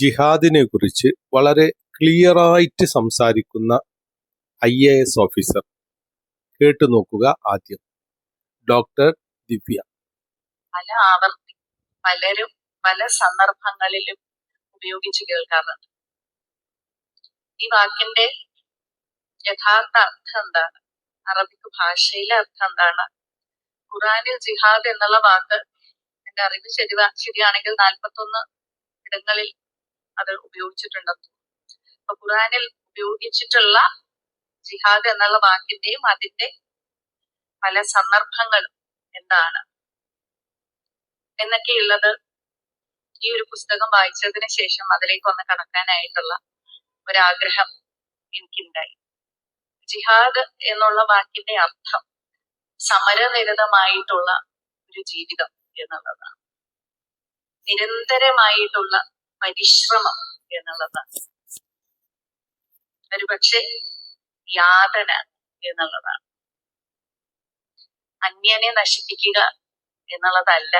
ജിഹാദിനെ കുറിച്ച് വളരെ ക്ലിയറായിട്ട് സംസാരിക്കുന്ന ഐ എ എസ് ഓഫീസർ. കേട്ടു നോക്കുക ആദ്യം. ഡോക്ടർ ദിവ്യ. പല ആവർത്തി പലരും പല സന്ദർഭങ്ങളിലും ഉപയോഗിച്ച് കേൾക്കാറുണ്ട്. ഈ വാക്കിന്റെ യഥാർത്ഥ അർത്ഥം എന്താണ്? അറബിക് ഭാഷയിലെ അർത്ഥം എന്താണ്? ഖുറാനിൽ ജിഹാദ് എന്നുള്ള വാക്ക് എന്റെ അറിവ് ശരി ശരിയാണെങ്കിൽ നാൽപ്പത്തൊന്ന് ഇടങ്ങളിൽ അത് ഉപയോഗിച്ചിട്ടുണ്ടെന്ന്. അപ്പൊ ഖുറാനിൽ ഉപയോഗിച്ചിട്ടുള്ള ജിഹാദ് എന്നുള്ള വാക്കിന്റെയും അതിന്റെ പല സന്ദർഭങ്ങളും എന്താണ് എന്നൊക്കെയുള്ളത് ഈ ഒരു പുസ്തകം വായിച്ചതിന് ശേഷം അതിലേക്ക് ഒന്ന് കടക്കാനായിട്ടുള്ള ഒരാഗ്രഹം എനിക്കുണ്ടായി ജിഹാദ് എന്നുള്ള വാക്കിന്റെ അർത്ഥം സമരനിരതമായിട്ടുള്ള ഒരു ജീവിതം എന്നുള്ളതാണ് നിരന്തരമായിട്ടുള്ള പരിശ്രമം എന്നുള്ളതാണ് ഒരുപക്ഷെ യാതന എന്നുള്ളതാണ്. അന്യനെ നശിപ്പിക്കുക എന്നുള്ളതല്ല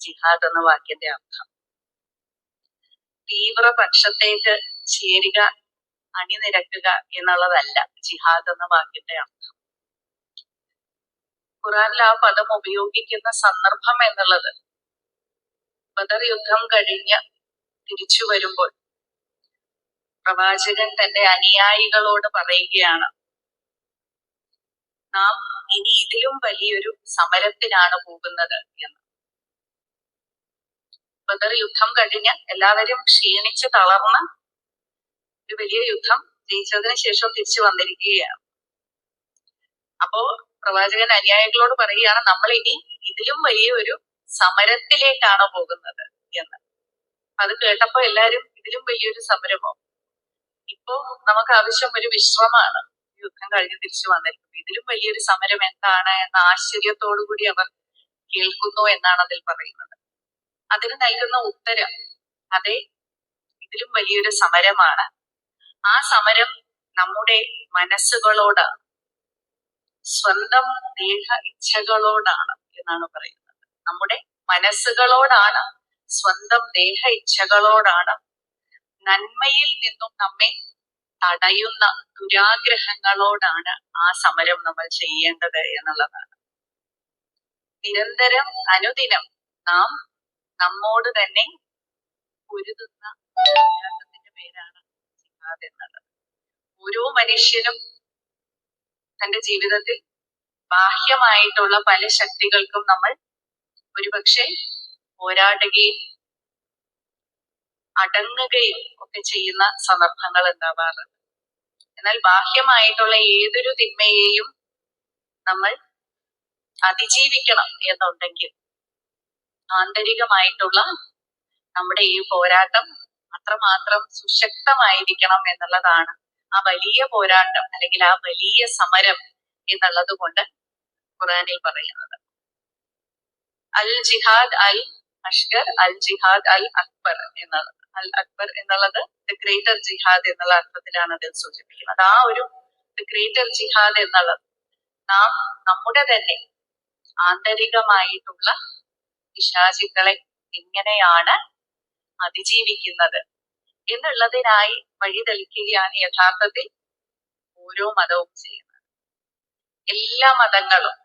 ജിഹാദ് എന്ന വാക്യത്തെ അർത്ഥം. തീവ്രപക്ഷത്തേക്ക് ചേരുക അണിനിരക്കുക എന്നുള്ളതല്ല ജിഹാദ് എന്ന വാക്യത്തെ അർത്ഥം. ഖുറാനിൽ ആ പദം ഉപയോഗിക്കുന്ന സന്ദർഭം എന്നുള്ളത് ബദർ യുദ്ധം കഴിഞ്ഞ് തിരിച്ചു വരുമ്പോൾ പ്രവാചകൻ തന്റെ അനുയായികളോട് പറയുകയാണ് നാം ഇനി ഇതിലും വലിയൊരു സമരത്തിനാണ് പോകുന്നത് എന്ന്. ബദർ യുദ്ധം കഴിഞ്ഞ് എല്ലാവരും ക്ഷീണിച്ച് തളർന്ന് ഒരു വലിയ യുദ്ധം ജയിച്ചതിന് ശേഷം തിരിച്ചു വന്നിരിക്കുകയാണ്. അപ്പോ പ്രവാചകൻ അനുയായികളോട് പറയുകയാണ് നമ്മൾ ഇനി ഇതിലും വലിയൊരു സമരത്തിലേക്കാണ് പോകുന്നത് എന്ന്. അത് കേട്ടപ്പോ എല്ലാരും ഇതിലും വലിയൊരു സംരംഭം ഇപ്പോ നമുക്ക് ആവശ്യം ഒരു വിശ്രമമാണ്. യുദ്ധം കഴിഞ്ഞ് തിരിച്ചു വന്നിരിക്കുന്നത് ഇതിലും വലിയൊരു സമരം എന്താണ് എന്ന ആശ്ചര്യത്തോടു കൂടി അവർ കേൾക്കുന്നു എന്നാണ് അതിൽ പറയുന്നത്. അതിന് നൽകുന്ന ഉത്തരം അതെ ഇതിലും വലിയൊരു സമരമാണ്. ആ സമരം നമ്മുടെ മനസ്സുകളോടാണ് സ്വന്തം ദേഹ ഇച്ഛകളോടാണ് എന്നാണ് പറയുന്നത്. നമ്മുടെ മനസ്സുകളോടാണ് സ്വന്തം ദേഹ ഇച്ഛകളോടാണ് നന്മയിൽ നിന്നും നമ്മെ തടയുന്ന ദുരാഗ്രഹങ്ങളോടാണ് ആ സമരം നമ്മൾ ചെയ്യേണ്ടത് എന്നുള്ളതാണ്. നിരന്തരം അനുദിനം നാം നമ്മോട് തന്നെ പൊരുതുന്ന പോരാട്ടത്തിന്റെ പേരാണ് ജിഹാദ് ഓരോ മനുഷ്യനും തന്റെ ജീവിതത്തിൽ ബാഹ്യമായിട്ടുള്ള പല ശക്തികൾക്കും നമ്മൾ ഒരുപക്ഷെ പോരാടുകയും അടങ്ങുകയും ഒക്കെ ചെയ്യുന്ന സന്ദർഭങ്ങൾ ഉണ്ടാവാറുണ്ട്. എന്നാൽ ബാഹ്യമായിട്ടുള്ള ഏതൊരു തിന്മയെയും നമ്മൾ അതിജീവിക്കണം എന്നുണ്ടെങ്കിൽ ആന്തരികമായിട്ടുള്ള നമ്മുടെ ഈ പോരാട്ടം അത്രമാത്രം സുശക്തമായിരിക്കണം എന്നുള്ളതാണ്. ആ വലിയ പോരാട്ടം അല്ലെങ്കിൽ ആ വലിയ സമരം എന്നുള്ളത് കൊണ്ട് ഖുറാനിൽ പറയുന്നത്. അൽ ജിഹാദ് അൽ അഷ്കർ അൽ ജിഹാദ് അൽ അക്ബർ എന്നുള്ളത് അൽ അക്ബർ എന്നുള്ളത് ദ ഗ്രേറ്റർ ജിഹാദ് എന്നുള്ള അർത്ഥത്തിലാണ് അതിൽ സൂചിപ്പിക്കുന്നത്. ആ ഒരു ദ ഗ്രേറ്റർ ജിഹാദ് എന്നുള്ളത് നാം നമ്മുടെ തന്നെ ആന്തരികമായിട്ടുള്ള പിശാചികളെ എങ്ങനെയാണ് അതിജീവിക്കുന്നത് എന്നുള്ളതിനായി വഴിതെളിക്കുകയാണ് യഥാർത്ഥത്തിൽ ഓരോ മതവും ചെയ്യുന്നത്. എല്ലാ മതങ്ങളും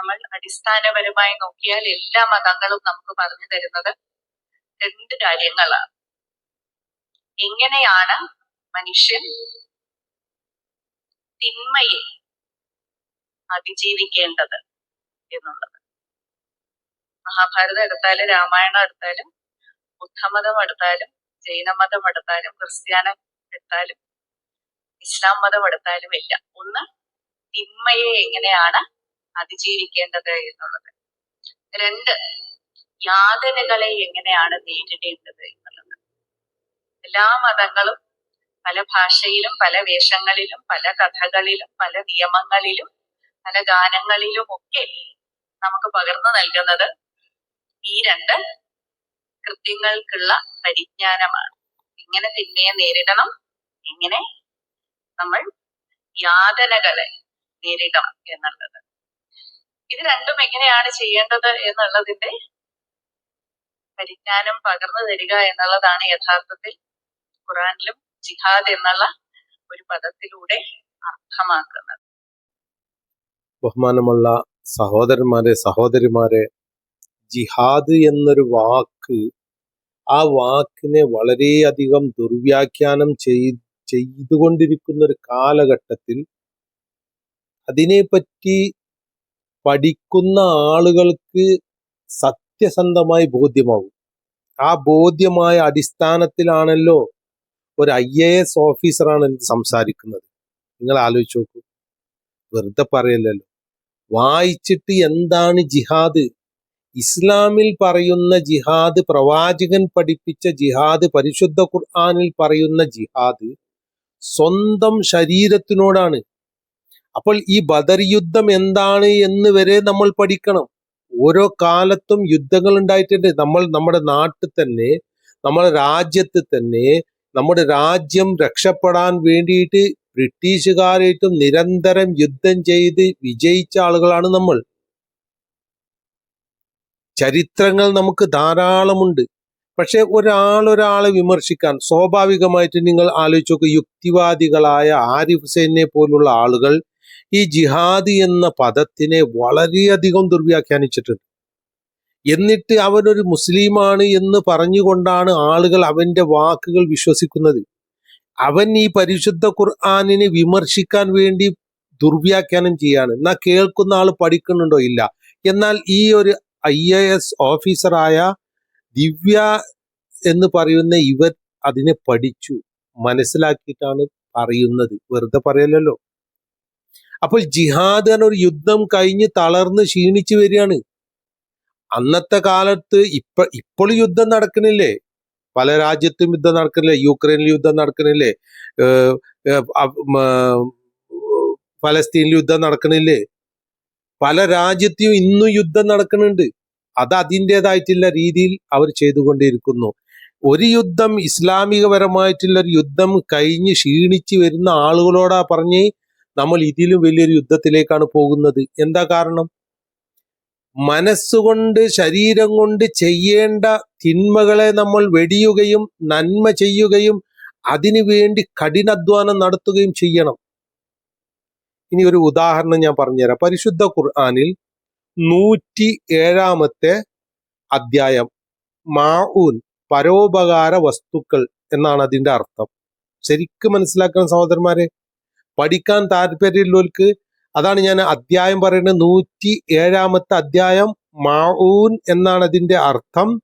നമ്മൾ അടിസ്ഥാനപരമായി നോക്കിയാൽ എല്ലാ മതങ്ങളും നമുക്ക് പറഞ്ഞു തരുന്നത് രണ്ട് കാര്യങ്ങളാണ്. എങ്ങനെയാണ് മനുഷ്യൻ തിന്മയെ അതിജീവിക്കേണ്ടത് എന്നുള്ളത്? മഹാഭാരതം എടുത്താലും രാമായണം എടുത്താലും ബുദ്ധമതം എടുത്താലും ജൈനമതം എടുത്താലും ക്രിസ്ത്യാനം എടുത്താലും ഇസ്ലാം മതം എടുത്താലും ഇല്ല ഒന്ന് തിന്മയെ എങ്ങനെയാണ് അതിജീവിക്കേണ്ടത് എന്നുള്ളത്. രണ്ട് യാതനകളെ എങ്ങനെയാണ് നേരിടേണ്ടത് എന്നുള്ളത്. എല്ലാ മതങ്ങളും പല ഭാഷയിലും പല വേഷങ്ങളിലും പല കഥകളിലും പല നിയമങ്ങളിലും പല ഗാനങ്ങളിലും ഒക്കെ നമുക്ക് പകർന്നു നൽകുന്നത് ഈ രണ്ട് കൃത്യങ്ങൾക്കുള്ള പരിജ്ഞാനമാണ്. എങ്ങനെ തിന്മയെ നേരിടണം? എങ്ങനെ നമ്മൾ യാതനകളെ നേരിടണം എന്നുള്ളത്. ഇത് രണ്ടും എങ്ങനെയാണ് ചെയ്യേണ്ടത് എന്നുള്ളതിന്റെ പരിജ്ഞാനം പകർന്നു തരിക എന്നുള്ളതാണ് യഥാർത്ഥത്തിൽ ഖുറാനിലും ജിഹാദ് എന്നുള്ള ഒരു പദത്തിലൂടെ അർത്ഥമാക്കുന്നത്. ബഹുമാനമുള്ള സഹോദരന്മാരെ സഹോദരിമാരെ ജിഹാദ് എന്നൊരു വാക്ക് ആ വാക്കിനെ വളരെയധികം ദുർവ്യാഖ്യാനം ചെയ് ചെയ്തുകൊണ്ടിരിക്കുന്ന ഒരു കാലഘട്ടത്തിൽ അതിനെപ്പറ്റി പഠിക്കുന്ന ആളുകൾക്ക് സത്യസന്ധമായി ബോധ്യമാവും ആ ബോധ്യമായ അടിസ്ഥാനത്തിലാണല്ലോ ഒരു ഐ എ എസ് ഓഫീസറാണ് സംസാരിക്കുന്നത്. നിങ്ങൾ ആലോചിച്ച് നോക്കൂ. വെറുതെ പറയല്ലല്ലോ. വായിച്ചിട്ട് എന്താണ് ജിഹാദ്? ഇസ്ലാമിൽ പറയുന്ന ജിഹാദ് പ്രവാചകൻ പഠിപ്പിച്ച ജിഹാദ് പരിശുദ്ധ ഖുർആാനിൽ പറയുന്ന ജിഹാദ് സ്വന്തം ശരീരത്തിനോടാണ്. അപ്പോൾ ഈ ബദർ യുദ്ധം എന്താണ് എന്ന് വരെ നമ്മൾ പഠിക്കണം. ഓരോ കാലത്തും യുദ്ധങ്ങൾ ഉണ്ടായിട്ടുണ്ട്. നമ്മൾ നമ്മുടെ നാട്ടിൽ തന്നെ നമ്മുടെ രാജ്യത്ത് തന്നെ നമ്മുടെ രാജ്യം രക്ഷപ്പെടാൻ വേണ്ടിയിട്ട് ബ്രിട്ടീഷുകാരായിട്ടും നിരന്തരം യുദ്ധം ചെയ്ത് വിജയിച്ച ആളുകളാണ് നമ്മൾ. ചരിത്രങ്ങൾ നമുക്ക് ധാരാളമുണ്ട്. പക്ഷെ ഒരാൾ ഒരാളെ വിമർശിക്കാൻ സ്വാഭാവികമായിട്ട് നിങ്ങൾ ആലോചിച്ച് നോക്കുക യുക്തിവാദികളായ ആരിഫ് ഹുസൈനെ പോലുള്ള ആളുകൾ ഈ ജിഹാദി എന്ന പദത്തിനെ വളരെയധികം ദുർവ്യാഖ്യാനിച്ചിട്ടുണ്ട്. എന്നിട്ട് അവനൊരു മുസ്ലിമാണ് എന്ന് പറഞ്ഞുകൊണ്ടാണ് ആളുകൾ അവന്റെ വാക്കുകൾ വിശ്വസിക്കുന്നത്. അവൻ ഈ പരിശുദ്ധ ഖുർആാനിനെ വിമർശിക്കാൻ വേണ്ടി ദുർവ്യാഖ്യാനം ചെയ്യാണ്. എന്നാ കേൾക്കുന്ന ആൾ പഠിക്കുന്നുണ്ടോ? ഇല്ല. എന്നാൽ ഈ ഒരു ഐ എ എസ് ഓഫീസറായ ദിവ്യ എന്ന് പറയുന്ന ഇവർ അതിനെ പഠിച്ചു. മനസ്സിലാക്കിയിട്ടാണ് പറയുന്നത്. വെറുതെ പറയലല്ലോ അപ്പോൾ ജിഹാദ് എന്ന ഒരു യുദ്ധം കഴിഞ്ഞ് തളർന്ന് ക്ഷീണിച്ചു വരികയാണ്. അന്നത്തെ കാലത്ത് ഇപ്പൊ ഇപ്പോൾ യുദ്ധം നടക്കണില്ലേ പല രാജ്യത്തും യുദ്ധം നടക്കണില്ലേ യുക്രൈനിൽ യുദ്ധം നടക്കണില്ലേ ഫലസ്തീനിൽ യുദ്ധം നടക്കണില്ലേ പല രാജ്യത്തെയും ഇന്നും യുദ്ധം നടക്കുന്നുണ്ട്. അത് അതിന്റെതായിട്ടുള്ള രീതിയിൽ അവർ ചെയ്തുകൊണ്ടിരിക്കുന്നു. ഒരു യുദ്ധം ഇസ്ലാമികപരമായിട്ടുള്ള ഒരു യുദ്ധം കഴിഞ്ഞ് ക്ഷീണിച്ച് വരുന്ന ആളുകളോടാ പറഞ്ഞ് നമ്മൾ ഇതിലും വലിയൊരു യുദ്ധത്തിലേക്കാണ് പോകുന്നത്. എന്താ കാരണം? മനസ്സുകൊണ്ട് ശരീരം കൊണ്ട് ചെയ്യേണ്ട തിന്മകളെ നമ്മൾ വെടിയുകയും നന്മ ചെയ്യുകയും അതിനു വേണ്ടി കഠിനാധ്വാനം നടത്തുകയും ചെയ്യണം. ഇനി ഒരു ഉദാഹരണം ഞാൻ പറഞ്ഞുതരാം. പരിശുദ്ധ ഖുർആാനിൽ നൂറ്റി ഏഴാമത്തെ അധ്യായം മാഊൻ പരോപകാര വസ്തുക്കൾ എന്നാണ് അതിന്റെ അർത്ഥം. ശരിക്കും മനസ്സിലാക്കണം സഹോദരന്മാരെ. പഠിക്കാൻ താല്പര്യമുള്ളവർക്ക് അതാണ് ഞാൻ അധ്യായം പറയുന്നത്. നൂറ്റി ഏഴാമത്തെ അധ്യായം മാഊൻ എന്നാണ് അതിന്റെ അർത്ഥം.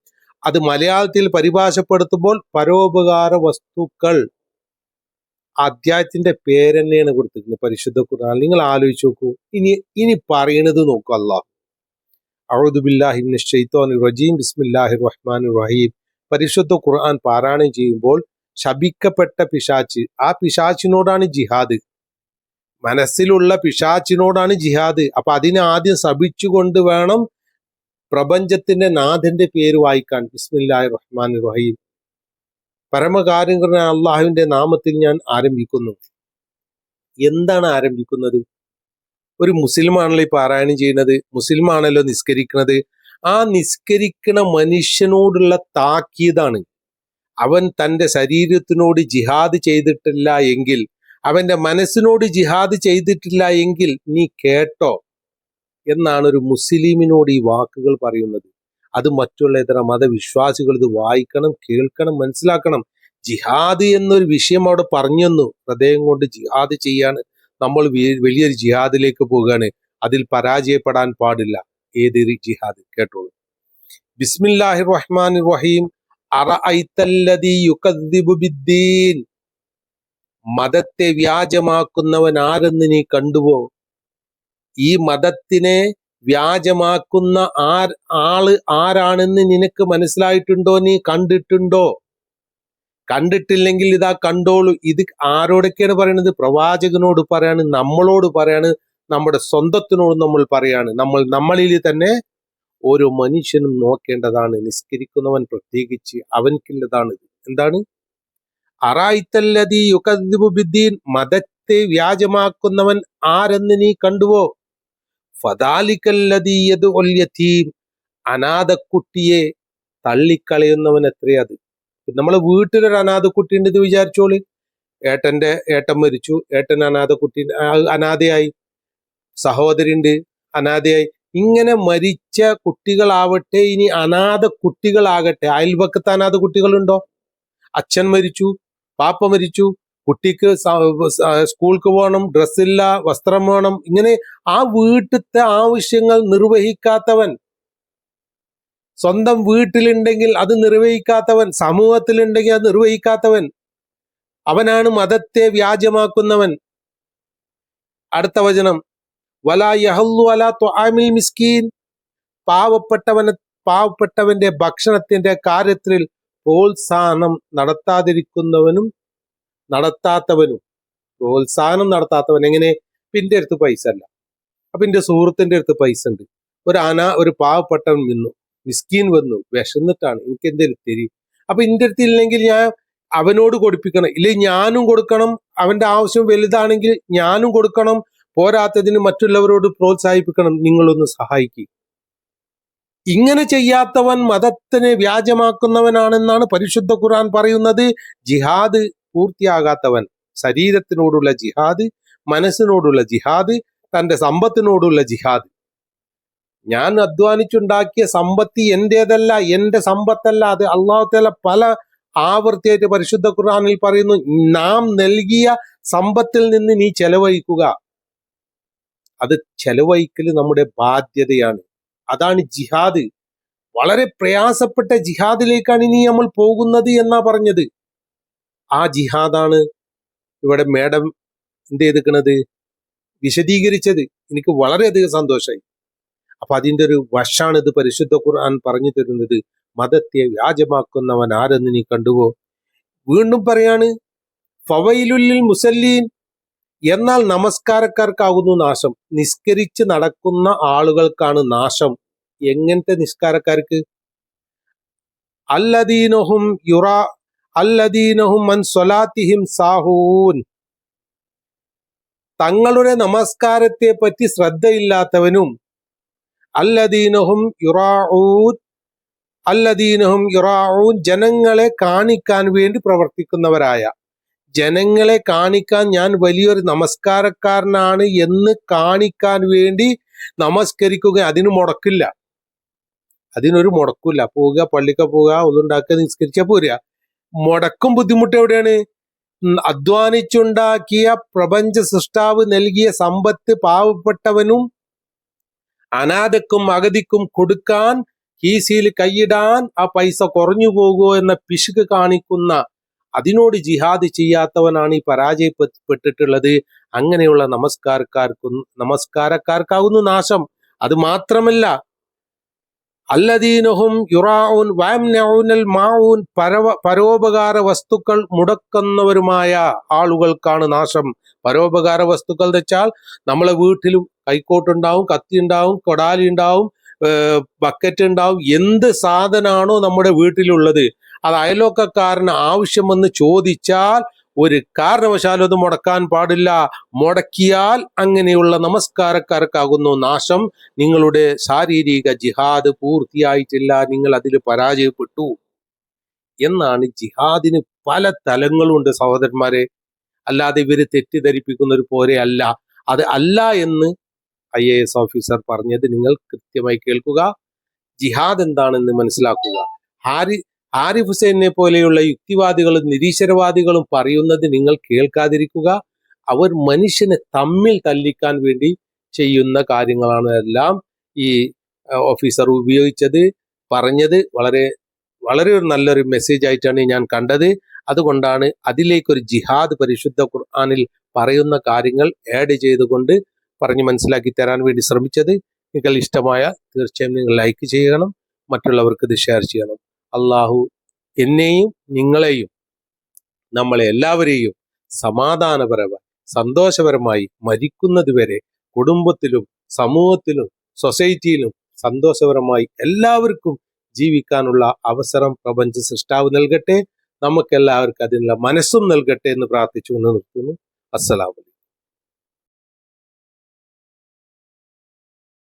അത് മലയാളത്തിൽ പരിഭാഷപ്പെടുത്തുമ്പോൾ പരോപകാര വസ്തുക്കൾ. അധ്യായത്തിന്റെ പേരെന്നെയാണ് കൊടുത്തിരിക്കുന്നത് പരിശുദ്ധ ഖുർആൻ. നിങ്ങൾ ആലോചിച്ച് നോക്കൂ. ഇനി ഇനി പറയണത് നോക്കൂ അള്ളാഹു അഴുദുബില്ലാഹി ഷെയ്ത്തോൻ റജീം. ബിസ്മില്ലാഹി റഹ്മാൻ റഹീം. പരിശുദ്ധ ഖുർആൻ പാരായണം ചെയ്യുമ്പോൾ ശബിക്കപ്പെട്ട പിശാച്ച്. ആ പിശാച്ചിനോടാണ് ജിഹാദ്. മനസ്സിലുള്ള പിശാച്ചിനോടാണ് ജിഹാദ്. അപ്പൊ അതിനെ ആദ്യം ശപിച്ചുകൊണ്ട് വേണം പ്രപഞ്ചത്തിന്റെ നാഥന്റെ പേര് വായിക്കാൻ. ബിസ്മില്ലാഹി റഹ്മാൻ റഹീം പരമകാര്യങ്കരനായ അള്ളാഹുവിന്റെ നാമത്തിൽ ഞാൻ ആരംഭിക്കുന്നു. എന്താണ് ആരംഭിക്കുന്നത്? ഒരു മുസ്ലിമാണല്ലോ ഈ പാരായണം ചെയ്യുന്നത്. മുസ്ലിമാണല്ലോ നിസ്കരിക്കുന്നത് ആ നിസ്കരിക്കണ മനുഷ്യനോടുള്ള താക്കീതാണ്. അവൻ തന്റെ ശരീരത്തിനോട് ജിഹാദ് ചെയ്തിട്ടില്ല എങ്കിൽ അവന്റെ മനസ്സിനോട് ജിഹാദ് ചെയ്തിട്ടില്ല എങ്കിൽ നീ കേട്ടോ എന്നാണ് ഒരു മുസ്ലിമിനോട് ഈ വാക്കുകൾ പറയുന്നത്. അത് മറ്റുള്ള ഇതര മതവിശ്വാസികൾ ഇത് വായിക്കണം കേൾക്കണം മനസ്സിലാക്കണം. ജിഹാദ് എന്നൊരു വിഷയം അവിടെ പറഞ്ഞെന്നു. ഹൃദയം കൊണ്ട് ജിഹാദ് ചെയ്യാണ്. നമ്മൾ വലിയൊരു ജിഹാദിലേക്ക് പോവുകയാണ് അതിൽ പരാജയപ്പെടാൻ പാടില്ല. ഏത് ജിഹാദ് കേട്ടോളൂ. ബിസ്മില്ലാഹി റഹ്മാൻ റഹീം. അറ അറഅയ്തല്ലദീ യുകദ്ദിബു ബിദ്ദീൻ. മതത്തെ വ്യാജമാക്കുന്നവൻ ആരെന്ന് നീ കണ്ടുവോ? ഈ മതത്തിനെ വ്യാജമാക്കുന്ന ആർ ആൾ ആരാണെന്ന് നിനക്ക് മനസ്സിലായിട്ടുണ്ടോ? നീ കണ്ടിട്ടുണ്ടോ? കണ്ടിട്ടില്ലെങ്കിൽ ഇതാ കണ്ടോളൂ. ഇത് ആരോടൊക്കെയാണ് പറയണത്? പ്രവാചകനോട് പറയാണ് നമ്മളോട് പറയാണ് നമ്മുടെ സ്വന്തത്തിനോട് നമ്മൾ പറയാണ്. നമ്മൾ നമ്മളിൽ തന്നെ ഓരോ മനുഷ്യനും നോക്കേണ്ടതാണ്. നിസ്കരിക്കുന്നവൻ പ്രത്യേകിച്ച് അവൻക്കുള്ളതാണ് ഇത് എന്താണ്? അറായിത്തല്ലതി യുക്കദ്ദിബു ബിദ്ദീൻ മതത്തെ വ്യാജമാക്കുന്നവൻ ആരെന്ന് നീ കണ്ടുവോ? ഫദാലിക്കല്ലതി യതീം അനാഥക്കുട്ടിയെ തള്ളിക്കളയുന്നവൻ എത്രയത് നമ്മൾ വീട്ടിലൊരു അനാഥക്കുട്ടി ഉണ്ടെന്ന് വിചാരിച്ചോൾ. ഏട്ടന്റെ ഏട്ടൻ മരിച്ചു. ഏട്ടൻ അനാഥക്കുട്ടി അനാഥയായി. സഹോദരി ഉണ്ട് അനാഥയായി. ഇങ്ങനെ മരിച്ച കുട്ടികളാവട്ടെ ഇനി അനാഥ കുട്ടികളാകട്ടെ അയൽവക്കത്ത് അനാഥ കുട്ടികളുണ്ടോ അച്ഛൻ മരിച്ചു. പാപ്പ മരിച്ചു കുട്ടിക്ക് സ്കൂൾക്ക് പോകണം ഡ്രസ്സില്ല വസ്ത്രം വേണം ഇങ്ങനെ ആ വീട്ടിലത്തെ ആവശ്യങ്ങൾ നിർവഹിക്കാത്തവൻ സ്വന്തം വീട്ടിലുണ്ടെങ്കിൽ അത് നിർവഹിക്കാത്തവൻ സമൂഹത്തിലുണ്ടെങ്കിൽ അത് നിർവഹിക്കാത്തവൻ അവനാണ് മതത്തെ വ്യാജമാക്കുന്നവൻ. അടുത്ത വചനം. വലാ യഹല്ലു അലാ ത്വാമിൽ മിസ്കീൻ. പാവപ്പെട്ടവന പാവപ്പെട്ടവന്റെ ഭക്ഷണത്തിന്റെ കാര്യത്തിൽ പ്രോത്സാഹനം നടത്താതിരിക്കുന്നവനും നടത്താത്തവനും. പ്രോത്സാഹനം നടത്താത്തവൻ എങ്ങനെ? പിന്റെ അടുത്ത് പൈസ അല്ല. അപ്പൊ എന്റെ സുഹൃത്തിന്റെ അടുത്ത് പൈസ ഉണ്ട്. ഒരു അന ഒരു പാവപ്പെട്ടവൻ നിന്നു മിസ്കീൻ വന്നു. വിശന്നിട്ടാണ്. എനിക്ക് എന്തെങ്കിലും തരും. അപ്പൊ എന്റെ അടുത്ത് ഇല്ലെങ്കിൽ ഞാൻ അവനോട് കൊടുപ്പിക്കണം. ഇല്ലെങ്കിൽ ഞാനും കൊടുക്കണം. അവന്റെ ആവശ്യം വലുതാണെങ്കിൽ ഞാനും കൊടുക്കണം. പോരാത്തതിന് മറ്റുള്ളവരോട് പ്രോത്സാഹിപ്പിക്കണം. നിങ്ങളൊന്ന് സഹായിക്കുക ഇങ്ങനെ ചെയ്യാത്തവൻ മതത്തിനെ വ്യാജമാക്കുന്നവനാണെന്നാണ് പരിശുദ്ധ ഖുർആൻ പറയുന്നത്. ജിഹാദ് പൂർത്തിയാകാത്തവൻ ശരീരത്തിനോടുള്ള ജിഹാദ് മനസ്സിനോടുള്ള ജിഹാദ് തന്റെ സമ്പത്തിനോടുള്ള ജിഹാദ്. ഞാൻ അധ്വാനിച്ചുണ്ടാക്കിയ സമ്പത്തി എന്റേതല്ല എന്റെ സമ്പത്തല്ല അത് അള്ളാഹുത്തല പല ആവർത്തിയായിട്ട് പരിശുദ്ധ ഖുർആനിൽ പറയുന്നു നാം നൽകിയ സമ്പത്തിൽ നിന്ന് നീ ചെലവഴിക്കുക. അത് ചെലവഴിക്കൽ നമ്മുടെ ബാധ്യതയാണ്. അതാണ് ജിഹാദ്. വളരെ പ്രയാസപ്പെട്ട ജിഹാദിലേക്കാണ് ഇനി നമ്മൾ പോകുന്നത് എന്നാ പറഞ്ഞത്. ആ ജിഹാദാണ് ഇവിടെ മേഡം എന്ത് ചെയ്തിക്കണത് വിശദീകരിച്ചത്. എനിക്ക് വളരെയധികം സന്തോഷമായി. അപ്പൊ അതിന്റെ ഒരു വശാണ് ഇത് പരിശുദ്ധ ഖുർആൻ പറഞ്ഞു തരുന്നത്. മതത്തെ വ്യാജമാക്കുന്നവൻ ആരെന്ന് നീ കണ്ടുവോ? വീണ്ടും പറയാണ് ഫവൈലുല്ലിൽ മുസല്ലീൻ എന്നാൽ നമസ്കാരക്കാർക്കാകുന്നു നാശം. നിസ്കരിച്ച് നടക്കുന്ന ആളുകൾക്കാണ് നാശം. എങ്ങനത്തെ നിസ്കാരക്കാർക്ക്? അല്ലദീനഹും യുറ അല്ലദീനഹും മൻ സ്വലാത്തിഹിം സാഹൂൻ. തങ്ങളുടെ നമസ്കാരത്തെ പറ്റി ശ്രദ്ധയില്ലാത്തവനും അല്ലദീനഹും യുറാഊൻ അല്ലദീനഹും യുറാഊൻ ജനങ്ങളെ കാണിക്കാൻ വേണ്ടി പ്രവർത്തിക്കുന്നവരായ ജനങ്ങളെ കാണിക്കാൻ ഞാൻ വലിയൊരു നമസ്കാരക്കാരനാണ് എന്ന് കാണിക്കാൻ വേണ്ടി നമസ്കരിക്കുക. അതിന് മുടക്കില്ല. അതിനൊരു മുടക്കില്ല. പോവുക പള്ളിക്ക പോവുക ഒന്നുണ്ടാക്കുക നിസ്കരിച്ചാൽ പോരുക മുടക്കും ബുദ്ധിമുട്ട് എവിടെയാണ്? അധ്വാനിച്ചുണ്ടാക്കിയ പ്രപഞ്ച സൃഷ്ടാവ് നൽകിയ സമ്പത്ത് പാവപ്പെട്ടവനും അനാഥക്കും അഗതിക്കും കൊടുക്കാൻ കീസിയിൽ കൈയിടാൻ ആ പൈസ കുറഞ്ഞു പോകുമോ എന്ന പിശുക്ക് കാണിക്കുന്ന അതിനോട് ജിഹാദ് ചെയ്യാത്തവനാണ് ഈ പരാജയപ്പെട്ടിട്ടുള്ളത്. അങ്ങനെയുള്ള നമസ്കാരക്കാർക്കും നമസ്കാരക്കാർക്കാവുന്നു നാശം. അത് മാത്രമല്ല അല്ലദീനഹും യുറാഊൻ വയംനഊനൽ മാഊൻ പരവ പരോപകാര വസ്തുക്കൾ മുടക്കുന്നവരുമായ ആളുകൾക്കാണ് നാശം. പരോപകാര വസ്തുക്കൾ എന്ന് വെച്ചാൽ നമ്മളെ വീട്ടിലും കൈക്കോട്ടുണ്ടാവും കത്തി ഉണ്ടാവും കൊടാലി ഉണ്ടാവും ബക്കറ്റ് ഉണ്ടാവും എന്ത് സാധനമാണോ നമ്മുടെ വീട്ടിലുള്ളത്. അത് ആവശ്യം വന്ന് ചോദിച്ചാൽ ഒരു കാരണവശാലും അത് മുടക്കാൻ പാടില്ല. മുടക്കിയാൽ അങ്ങനെയുള്ള നമസ്കാരക്കാർക്കാകുന്നു നാശം. നിങ്ങളുടെ ശാരീരിക ജിഹാദ് പൂർത്തിയായിട്ടില്ല. നിങ്ങൾ അതിൽ പരാജയപ്പെട്ടു. എന്നാണ് ജിഹാദിന് പല തലങ്ങളുണ്ട് സഹോദരന്മാരെ. അല്ലാതെ ഇവർ തെറ്റിദ്ധരിപ്പിക്കുന്ന ഒരു പോരെ അല്ല അത് അല്ല എന്ന് ഐ എ എസ് ഓഫീസർ പറഞ്ഞത് നിങ്ങൾ കൃത്യമായി കേൾക്കുക. ജിഹാദ് എന്താണെന്ന് മനസ്സിലാക്കുക. ഹാരി ആരിഫ് ഹുസൈനെ പോലെയുള്ള യുക്തിവാദികളും നിരീശ്വരവാദികളും പറയുന്നത് നിങ്ങൾ കേൾക്കാതിരിക്കുക. അവർ മനുഷ്യനെ തമ്മിൽ തല്ലിക്കാൻ വേണ്ടി ചെയ്യുന്ന കാര്യങ്ങളാണ് എല്ലാം ഈ ഓഫീസർ ഉപയോഗിച്ചത് പറഞ്ഞത്. വളരെ വളരെ ഒരു നല്ലൊരു മെസ്സേജ് ആയിട്ടാണ് ഞാൻ കണ്ടത്. അതുകൊണ്ടാണ് അതിലേക്കൊരു ജിഹാദ് പരിശുദ്ധ ഖുർആാനിൽ പറയുന്ന കാര്യങ്ങൾ ആഡ് ചെയ്തുകൊണ്ട് പറഞ്ഞ് മനസ്സിലാക്കി തരാൻ വേണ്ടി ശ്രമിച്ചത്. നിങ്ങൾ ഇഷ്ടമായ തീർച്ചയായും നിങ്ങൾ ലൈക്ക് ചെയ്യണം. മറ്റുള്ളവർക്ക് ഇത് ഷെയർ ചെയ്യണം. അള്ളാഹു എന്നെയും നിങ്ങളെയും നമ്മളെ എല്ലാവരെയും സമാധാനപരമായി സന്തോഷപരമായി മരിക്കുന്നതുവരെ കുടുംബത്തിലും സമൂഹത്തിലും സൊസൈറ്റിയിലും സന്തോഷപരമായി എല്ലാവർക്കും ജീവിക്കാനുള്ള അവസരം പ്രപഞ്ച സൃഷ്ടാവ് നൽകട്ടെ. നമുക്കെല്ലാവർക്കും അതിനുള്ള മനസ്സും നൽകട്ടെ എന്ന് പ്രാർത്ഥിച്ചുകൊണ്ട് നിർത്തുന്നു. അസ്സലാമു